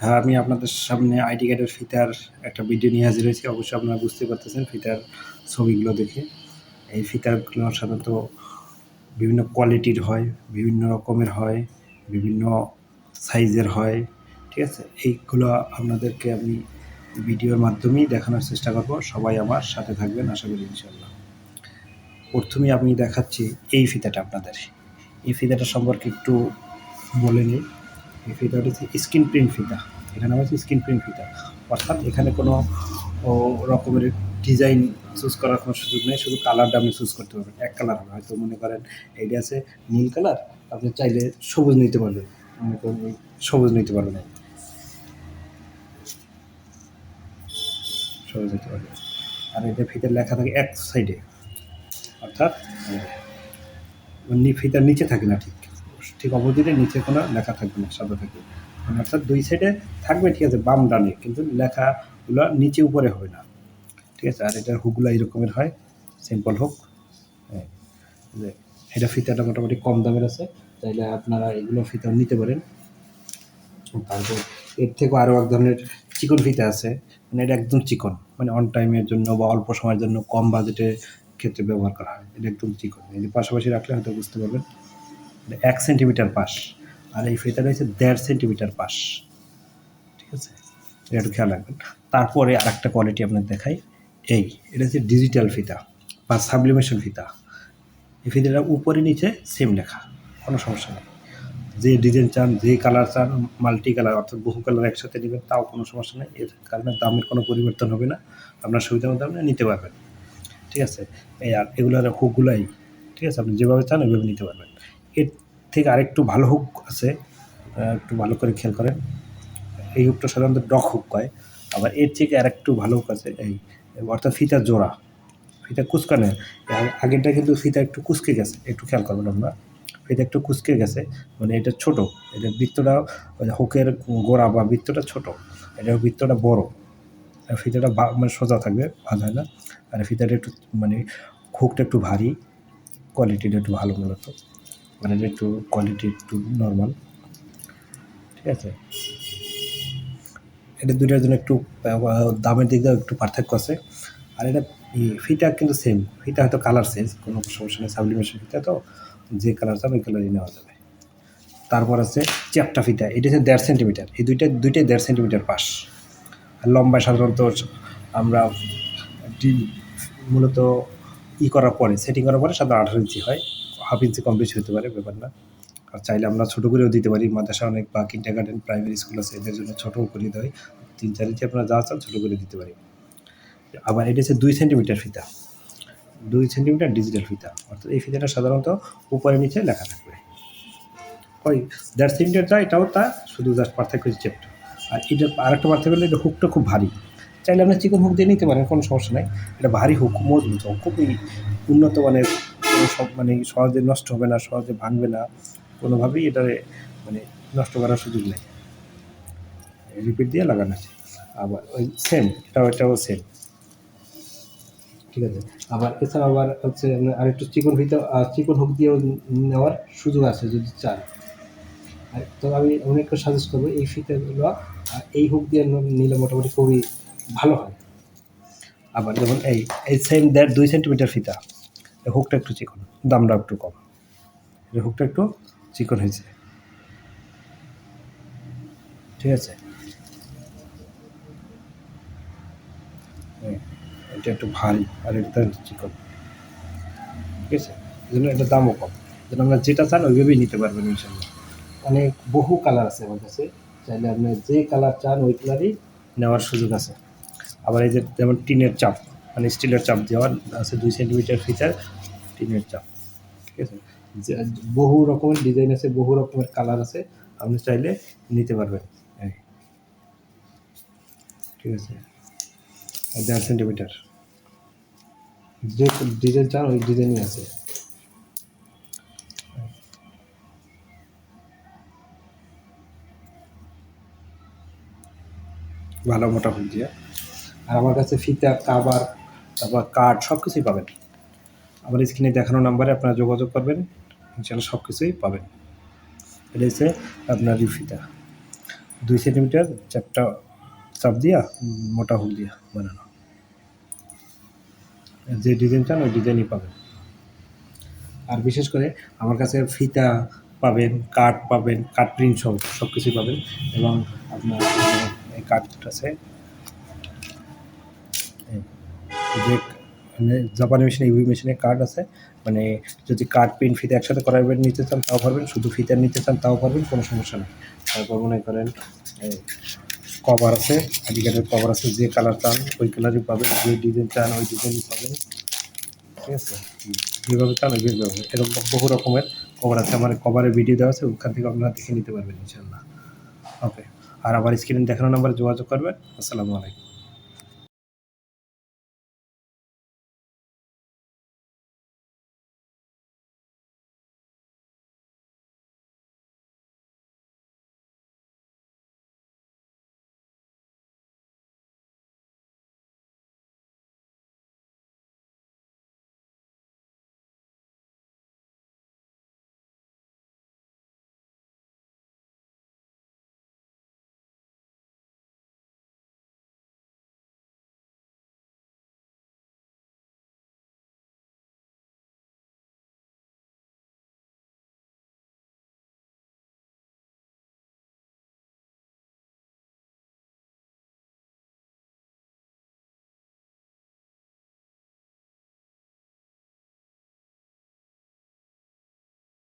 হ্যাঁ আমি আপনাদের সামনে আইডি কার্ডের ফিতার একটা ভিডিও নিয়ে হাজির হয়েছি। অবশ্যই আপনারা বুঝতে পারতেছেন ফিতার ছবিগুলো দেখে। এই ফিতাগুলো সাধারণত বিভিন্ন কোয়ালিটির হয়, বিভিন্ন রকমের হয়, বিভিন্ন সাইজের হয়, ঠিক আছে? এইগুলো আপনাদেরকে আমি ভিডিওর মাধ্যমেই দেখানোর চেষ্টা করব। সবাই আমার সাথে থাকবেন, আশা করি ইনশাল্লাহ প্রথমেই আমি দেখাচ্ছি এই ফিতাটা আপনাদের। এই ফিতাটা সম্পর্কে একটু বলে নিই। এই ফিতাটা হচ্ছে স্ক্রিন প্রিন্ট ফিতা। এখানে হচ্ছে স্ক্রিন প্রিন্ট ফিতা। অর্থাৎ এখানে কোনো রকমের ডিজাইন চুজ করার কোনো সুযোগ নেই। শুধু কালারটা আপনি চুজ করতে পারবেন। এক কালার হবে। হয়তো মনে করেন এইটা আছে নীল কালার। আপনি চাইলে সবুজ নিতে পারবেন। মনে করেন সবুজ নিতে পারবেন। সবুজ নিতে পারবেন। আর এটা ফিতার লেখা থাকে এক সাইডে। অর্থাৎ ফিতার নিচে থাকে না ঠিক। ঠিক অপোজিটে নিচে কোনো লেখা থাকবে না, সাদা থাকবে। মানে অর্থাৎ দুই সাইডে থাকবে, ঠিক আছে, বাম ডানে, কিন্তু লেখাগুলো নিচে উপরে হবে না। ঠিক আছে, আর এটার হুকগুলো এরকমের হয় সিম্পল হুক। হ্যাঁ এটা ফিতাটা মোটামুটি কম দামের আছে, তাইলে আপনারা এগুলো ফিতা নিতে পারেন। তারপর এর থেকেও আরও এক ধরনের চিকন ফিতা আছে মানে এটা একদম চিকন মানে অন টাইমের জন্য বা অল্প সময়ের জন্য কম বাজেটের ক্ষেত্রে ব্যবহার করা হয়। এটা একদম চিকন এই যে পাশাপাশি রাখলে হয়তো বুঝতে পারবেন এক সেন্টিমিটার পাশ আর এই ফিতাটা হচ্ছে দেড় সেন্টিমিটার পাশ। ঠিক আছে? এটা একটু খেয়াল রাখবেন। তারপরে আর একটা কোয়ালিটি আপনার দেখাই। এই, এটা হচ্ছে ডিজিটাল ফিতা বা সাবলিমেশন ফিতা। এই ফিতাটা উপরে নিচে সেম লেখা, কোনো সমস্যা নেই। যে ডিজাইন চান, যে কালার চান মাল্টি কালার অর্থাৎ বহু কালার একসাথে নেবেন, তাও কোনো সমস্যা নেই। এর কারণে দামের কোনো পরিবর্তন হবে না। আপনার সুবিধা মতো আপনি নিতে পারবেন। ঠিক আছে? আর এগুলোর হুকগুলাই, ঠিক আছে? আপনি যেভাবে চান ওইভাবে নিতে পারবেন। এর থেকে আরেকটু ভালো হুক আছে একটু ভালো করে খেয়াল করেন। এই হুকটা সাধারণত ডক হুক কয় আবার এর থেকে আর একটু ভালো হুক আছে, এই, অর্থাৎ ফিতা জোড়া, ফিতা কুচকানে আগেরটা কিন্তু ফিতা একটু কুচকে গেছে, একটু খেয়াল করবেন আমরা ফিতা একটু কুচকে গেছে মানে এটা ছোট। এটা বৃত্তটা হুকের গোড়া বা বৃত্তটা ছোট। এটা বৃত্তটা বড়। ফিতাটা মানে সোজা থাকবে ভালো হয় না। আর ফিতাটা একটু মানে হুকটা একটু ভারী, কোয়ালিটিটা একটু ভালো মূলত মানে একটু কোয়ালিটি একটু নর্মাল। ঠিক আছে? এটা দুইটার জন্য একটু দামের দিক দিয়ে একটু পার্থক্য আছে। আর এটা ফিটা কিন্তু সেম ফিটা হয়তো কালার চেঞ্জ কোনো সমস্যা নেই সাবলিমেশন ফিতা তো, যে কালার চান ওই কালারই নেওয়া যাবে। তারপর আছে চ্যাপটা ফিটা, এটা হচ্ছে দেড় সেন্টিমিটার এই দুইটা, দুইটাই দেড় সেন্টিমিটার পাশ। লম্বায় সাধারণত আমরা ডি- মূলত ই করার পরে সেটিং করার পরে সাধারণত আঠারো ইঞ্চি হয় হাফ ইঞ্চি কম বেশি হতে পারে ব্যাপার না। আর চাইলে আমরা ছোটো করেও দিতে পারি মাদ্রাসা অনেক বা কিন্টার গার্ডেন প্রাইমারি স্কুল আছে, এদের জন্য ছোটোও করে দিতে হয়। তিন চার ইঞ্চি আপনারা যা চান ছোটো করে দিতে পারি। আবার এটা হচ্ছে দুই সেন্টিমিটার ফিতা। দুই সেন্টিমিটার ডিজিটাল ফিতা। অর্থাৎ এই ফিতাটা সাধারণত উপরে নিচে লেখা থাকবে। ওই, দেড় সেন্টিমিটার যা, এটাও তা, শুধু জাস্ট পার্থক্য চেপটা আর এটার আরেকটা পার্থক্য হলো এটা হুকটা খুব ভারী। চাইলে আপনি চিকন হুক দিয়ে নিতে পারেন, কোনো সমস্যা নেই। এটা ভারী হুক মজবুত হোক খুবই উন্নত মানের সব মানে সহজে নষ্ট হবে না, সহজে ভাঙবে না। কোনোভাবেই এটা মানে নষ্ট করার সুযোগ নেই। রিপিট দিয়ে লাগানো আছে। আবার ওই সেম এটাও এটাও সেম ঠিক আছে? আবার এছাড়া আবার হচ্ছে, আরেকটু চিকন হইতে চিকন হুক দিয়েও নেওয়ার সুযোগ আছে যদি চান। তো আমি অনেককে সাজেস্ট করব, এই ফিতাগুলো এই হুক দিয়ে নিলে মোটামুটি খুবই ভালো হয়। আবার যেমন এই এই সেম দেড় দুই সেন্টিমিটার ফিতা হুকটা একটু চিকন দামটা একটু কম। হুকটা একটু চিকন হয়েছে। ঠিক আছে? এটা একটু ভারী, আর এটা চিকন। ঠিক আছে? এই জন্য এটা দামও কম। জন্য আমরা যেটা চান ওইভাবেই নিতে পারবেন ইনশাল্লাহ। অনেক বহু কালার আছে আমার কাছে। চাইলে আপনি যে কালার চান, ওই কালারই নেওয়ার সুযোগ আছে। আবার এই যে যেমন টিনের চাপ মানে স্টিলের চাপ দেওয়া আছে দুই সেন্টিমিটার ফিচার টিনের চাপ। ঠিক আছে? বহু রকমের ডিজাইন আছে, বহু রকমের কালার আছে, আপনি চাইলে নিতে পারবেন। ঠিক আছে? দেড় সেন্টিমিটার যে ডিজাইন চান, ওই ডিজাইনই আছে। ভালো মোটা দিয়ে। আর আমার কাছে ফিতা, কাবার, তারপর কাঠ সব কিছুই পাবেন। আমার স্ক্রিনে দেখানো নাম্বারে আপনারা যোগাযোগ করবেন ইনশাল্লাহ সব কিছুই পাবেন। এটা হচ্ছে আপনার রিফিতা দুই সেন্টিমিটার চারটা চাপ দিয়া, মোটা হুল দিয়া বানানো। যে ডিজাইন চান, ওই ডিজাইনই পাবেন। আর বিশেষ করে আমার কাছে ফিতা পাবেন কাঠ পাবেন কাঠ প্রিন্ট সব সব কিছুই পাবেন এবং আপনার এই যে মানে জাপানি মেশিনে ইউভি মেশিনে কার্ড আছে। মানে যদি কার্ড প্রিন্ট ফিতে একসাথে করাবেন নিতে চান, তাও পারবেন। শুধু ফিতার নিতে চান, তাও পারবেন। কোনো সমস্যা নেই। তারপর মনে করেন কভার আছে। আদিকারের কভার আছে। যে কালার চান, ওই কালারই পাবেন। যে ডিজাইন চান, ওই ডিজাইনই পাবেন। ঠিক আছে? যেভাবে চান, ওইভাবে এরকম বহু রকমের কভার আছে। আমার কভারের ভিডিও দেওয়া আছে। ওখান থেকে আপনারা দেখে নিতে পারবেন ইনশাল্লাহ ওকে আর আবার স্ক্রিন দেখানো নাম্বারে যোগাযোগ করবেন। আসসালামু আলাইকুম।